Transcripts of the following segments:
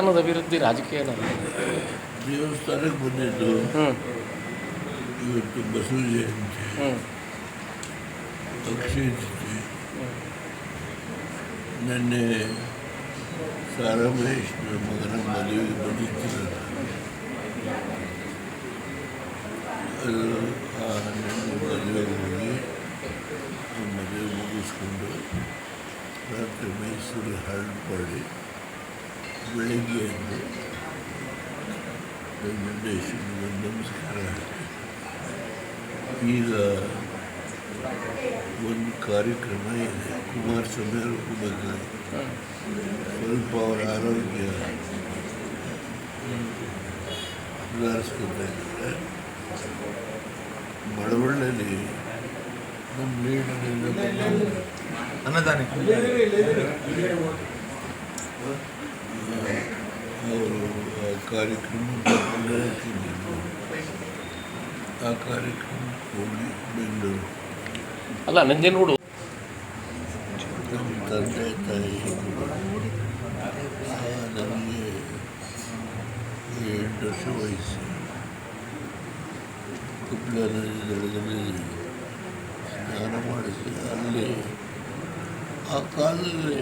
ದೇವಸ್ಥಾನದ ಅಭಿವೃದ್ಧಿ ರಾಜಕೀಯ ದೇವಸ್ಥಾನಕ್ಕೆ ಬಂದಿದ್ದು ಹ್ಞೂ ಇವತ್ತು ಬಸವ ಜಯಂತಿ ಹ್ಞೂ ಅಕ್ಷಯ ತೃತೀಯ ನಿನ್ನೆ ಸಾರಾಮಹೇಶ್ನ ಮಗನ ಮದುವೆಗೆ ಬಂದಿದ್ದರು ಅದು ಆ ನಿನ್ನೆ ಮದುವೆಗೆ ಹೋಗಿ ಆ ಮದುವೆ ಮುಗಿಸ್ಕೊಂಡು ರಾತ್ರಿ ಮೈಸೂರು ಹಾಡು ಪಾಡಿ ಬೆಳಿಗ್ಗೆ ಎದ್ದು ವೆಂಕಟೇಶ್ವರನಿಗೆ ನಮಸ್ಕಾರ ಈಗ ಒಂದು ಕಾರ್ಯಕ್ರಮ ಇದೆ. ಕುಮಾರಸ್ವಾಮಿ ಅವರು ಹೋಗ್ಬೇಕು ಸ್ವಲ್ಪ ಅವರ ಆರೋಗ್ಯ ಸುಧಾರಿಸ್ಕೊತಾ ಇದ್ದಾರೆ. ಮಳವಳ್ಳಿಯಲ್ಲಿ ನಮ್ಮ ಲೀಡರ್ ಅನ್ನದಾನಿ ಅವರು ಆ ಕಾರ್ಯಕ್ರಮ ಆ ಕಾರ್ಯಕ್ರಮಕ್ಕೆ ಹೋಗಿ ಬೆಂಗಳೂರು ಅಲ್ಲ ನಂಜನಗೂಡು ನಮ್ಮ ತಂದೆ ತಾಯಿ ನನಗೆ ಎಂಟು ವರ್ಷ ವಯಸ್ಸು ದಡದಲ್ಲಿ ಸ್ನಾನ ಮಾಡಿಸಿ, ಅಲ್ಲಿ ಆ ಕಾಲದಲ್ಲಿ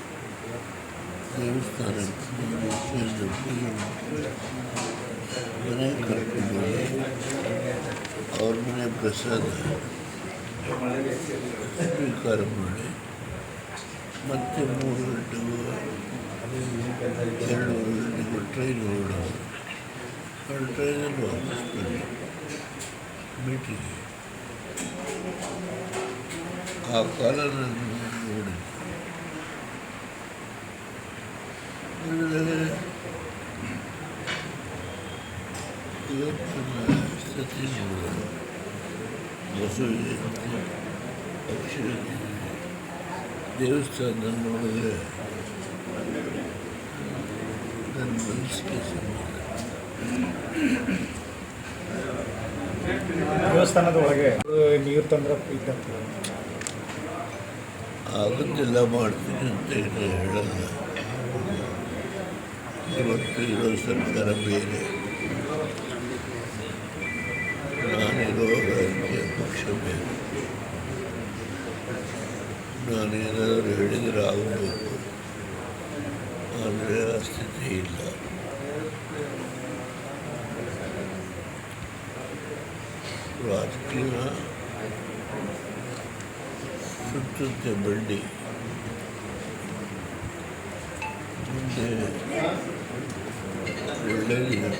ದೇವಸ್ಥಾನಕ್ಕೆ ಬಂದು ಸೇರಿದ ಪೂಜೆ ಮಾಡಿ ಮನೆಗೆ ಕರ್ಕೊಂಡು ಹೋಗಿ ಅವ್ರ ಮನೆ ಪ್ರಸಾದ ಸ್ವೀಕಾರ ಮಾಡಿ ಮತ್ತೆ ಮೂರು ಗಂಟೆಗೂ ಎರಡೂವರೆ ಗಂಟೆಗೂ ಟ್ರೈನ್ ಹೊರಡೋದು ಆ ಟ್ರೈನಲ್ಲಿ ವಾಪಸ್ ಬಂದು ಮೀಟಿಂಗ್ ಆ ಕಾಲ ನಾನು ದೇವಸ್ಥಾನ ನೋಡಿದ್ರೆ ನನ್ನ ಮನಸ್ಸಿಗೆ ದೇವಸ್ಥಾನದ ಒಳಗೆ ನೀರು ತಂದ್ರೆ ಇದ್ದಂತೆ ಮಾಡ್ತೀನಿ ಅಂತ ಹೇಳಲ್ಲ. ಇವತ್ತು ಇರೋ ಸರ್ಕಾರ ಬೇರೆ. ರಾಜಕೀಯ ಪಕ್ಷ ಬೇರೆ ನಾನೇನಾದರೂ ಹೇಳಿದರೆ ಆಗಬೇಕು ಆದರೆ ಆ ಸ್ಥಿತಿ ಇಲ್ಲ ರಾಜಕೀಯ ಸುತ್ತುತ್ತೆ ಬಂಡಿ ಮುಂದೆ ಒಳ್ಳೆಯದಿದೆ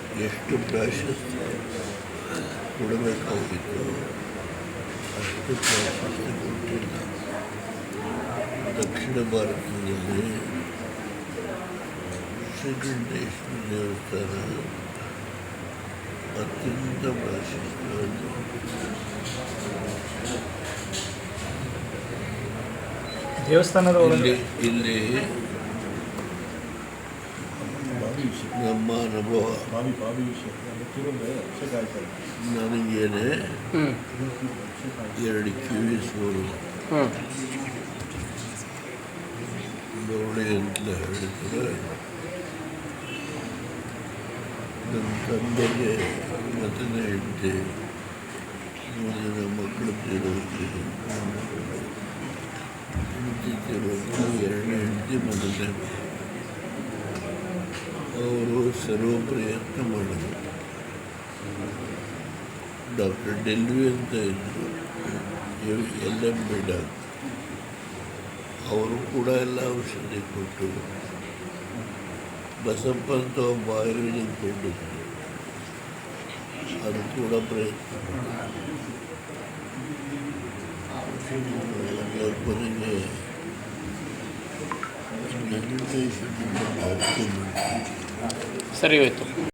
ಎಷ್ಟು ಪ್ರಾಶಸ್ತ್ಯ ಕೊಡಬೇಕಾಗಿತ್ತು. ಅಷ್ಟು ಪ್ರಾಶಸ್ತ್ಯ ಕೊಟ್ಟಿಲ್ಲ. ದಕ್ಷಿಣ ಭಾರತದಲ್ಲಿ ಶ್ರೀಕಂಠೇಶ್ವರ ದೇವಸ್ಥಾನ ಅತ್ಯಂತ ಪ್ರಾಶಸ್ತ್ಯವನ್ನು ದೇವಸ್ಥಾನದ ಇಲ್ಲಿ ಇಲ್ಲಿ ನಮ್ಮ ಅನುಭವ ನನಗೇನೆ ಎರಡು ಕಿವಿ ಸೋಲು. ಹ್ಞೂ ನೋಡಿ ಅಂತ ಹೇಳಿದರೆ ನನ್ನ ತಂದೆಗೆ ಮತನೇ ಹೆಂಡತಿ ಮುಂದಿನ ಮಕ್ಕಳು ತಿರುಗಿ ಎರಡನೇ ಹೆಂಡತಿ ಮೊದಲನೇ ಅವರು ಸರ್ವ ಪ್ರಯತ್ನ ಮಾಡಿದರು ಡಾಕ್ಟರ್ ಡೆಲ್ವಿ ಅಂತ ಇದ್ದರು ಎಲ್ ಡಾಕ್ಟರ್. ಅವರು ಕೂಡ ಎಲ್ಲ ಔಷಧಿ ಕೊಟ್ಟು ಬಸಪ್ಪ ಅಂತ ಒಬ್ಬ ಆಯುರ್ವೇದಿಕ್ ಕೊಟ್ಟಿದ್ರು ಅದು ಕೂಡ ಪ್ರಯತ್ನ. ಕೊನೆಗೆ ಮೆಡಿಟೇಷನ್ ಮಾಡ್ಕೊಂಡು ಸರಿ ಹೋಯ್ತು.